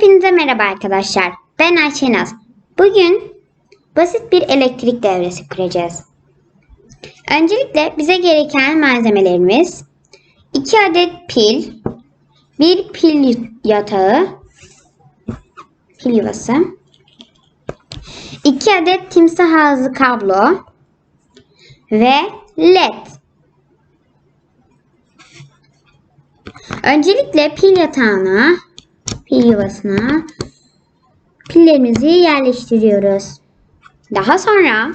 Hepinize merhaba arkadaşlar. Ben Ayşenaz. Bugün basit bir elektrik devresi kuracağız. Öncelikle bize gereken malzemelerimiz 2 adet pil, bir pil yatağı, pil yuvası, 2 adet timsah ağzı kablo ve led. Öncelikle pil yatağına pil yuvasına pillerimizi yerleştiriyoruz. Daha sonra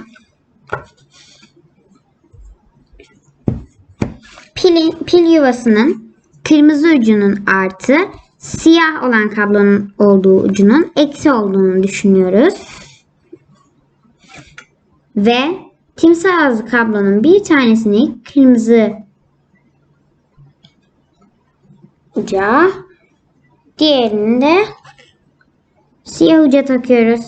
pil, pil yuvasının kırmızı ucunun artı siyah olan kablonun olduğu ucunun eksi olduğunu düşünüyoruz. Ve timsah ağzı kablonun bir tanesini kırmızı uca Diğerini de siyah uca takıyoruz.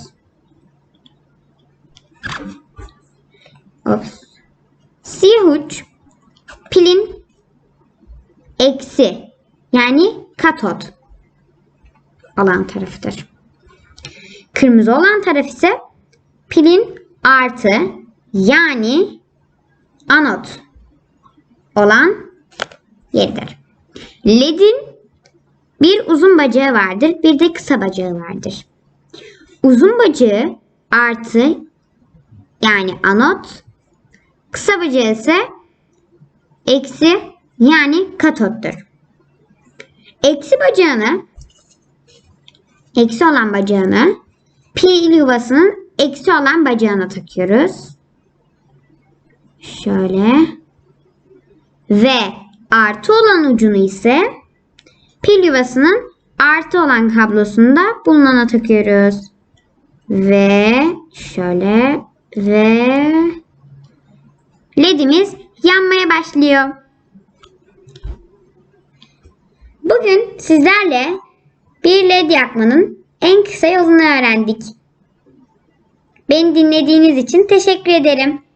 Ops. Siyah uç pilin eksi yani katot olan tarafıdır. Kırmızı olan taraf ise pilin artı yani anot olan yeridir. LED'in bir uzun bacağı vardır, bir de kısa bacağı vardır. Uzun bacağı artı yani anot, kısa bacağı ise eksi yani katottur. Eksi bacağını eksi olan bacağını pil yuvasının eksi olan bacağına takıyoruz. Şöyle. Ve artı olan ucunu ise pil yuvasının artı olan kablosunda bulunana takıyoruz. Ve şöyle ve ledimiz yanmaya başlıyor. Bugün sizlerle bir led yakmanın en kısa yolunu öğrendik. Beni dinlediğiniz için teşekkür ederim.